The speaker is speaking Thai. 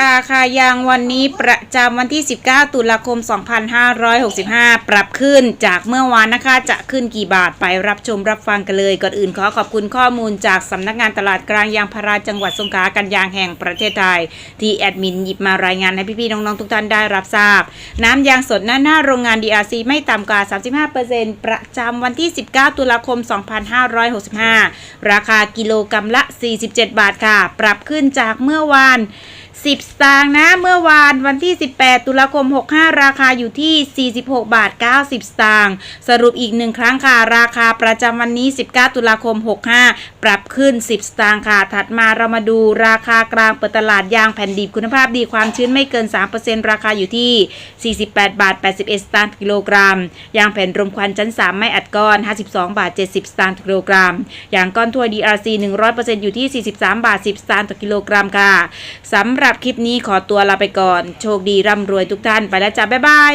ราคายางวันนี้ประจำวันที่ 19 ตุลาคม 2565 ปรับขึ้นจากเมื่อวานนะคะ จะขึ้นกี่บาทไปรับชมรับฟังกันเลย ก่อนอื่นขอขอบคุณข้อมูลจากสำนักงานตลาดกลางยางพาราจังหวัดสงขลากันยางแห่งประเทศไทย ที่แอดมินหยิบมารายงานให้พี่ๆน้องๆทุกท่านได้รับทราบ น้ำยางสดหน้าหน้าโรงงาน DRC ไม่ต่ำกว่า 35%ประจำวันที่ 19 ตุลาคม 2565 ราคากิโลกรัมละ 47 บาทค่ะ ปรับขึ้นจากเมื่อวาน 10 สตางค์นะ เมื่อวานวันที่ 18 ตุลาคม 65 ราคาอยู่ที่ 46 บาท 90 สตางค์สรุปอีกหนึ่งครั้งค่ะ ราคาประจำวันนี้ 19 ตุลาคม 65 ปรับขึ้น 10 สตางค์ค่ะ ถัดมาเรามาดูราคากลางเปิดตลาดยางแผ่นดิบคุณภาพดีความชื้นไม่เกิน 3%ราคาอยู่ที่ 48 บาท 81 สตางค์ต่อกิโลกรัม ยางแผ่นรมควันชั้น 3 ไม่อัดก้อน 52 บาท 70 สตางค์ต่อกิโลกรัม ยางก้อนทั่ว DRC 100%อยู่ที่ 43 บาท 10 สตางค์ต่อกิโลกรัมค่ะสำหรับหรับคลิปนี้ขอตัวลาไปก่อน โชคดีร่ำรวยทุกท่านไปแล้วจ้าบ๊ายบาย